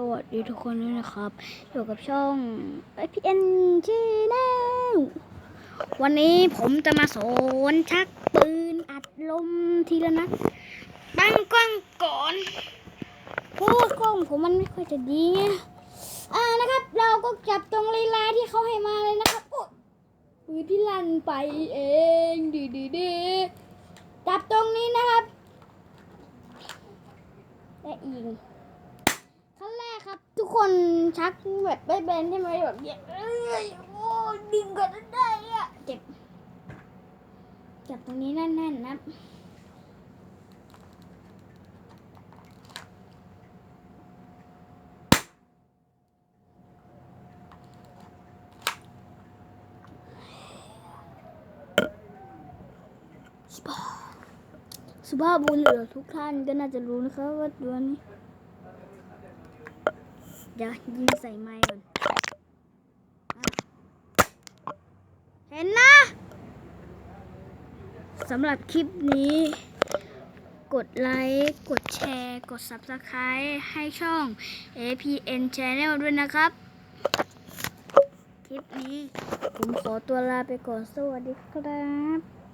สวัสดีทุกคนด้วยนะครับ อยู่กับช่อง IPN Channel วันนี้ผมจะมาสอนชักปืนอัดลมทีละนัดตั้งกล้องก่อนเพราะว่ากล้องผมมันไม่ค่อยจะดีไงอ่านะครับ เราก็จับตรงลีลาที่เขาให้มาเลยนะครับโอ้ปืนที่ลั่นไปเองดีดีดีจับตรงนี้นะครับและอีก นแรกครับ ทุกคนชักแบบไม่เบนใช่ไหมแบบเนี้ยเอ้ยโอ้ยดึงกันได้อะเจ็บจับตรงนี้แน่นๆนะครับสปาสุภาพบุรุษทุกท่านก็น่าจะรู้นะครับว่าตัวนี้ เดี๋ยวยิงใส่ไม้ก่อน เห็นนะสำหรับคลิปนี้ กดไลค์ กดแชร์ กด Subscribe ให้ช่อง APN Channel ด้วยนะครับ คลิปนี้ ผมขอตัวลาไปก่อน สวัสดีครับ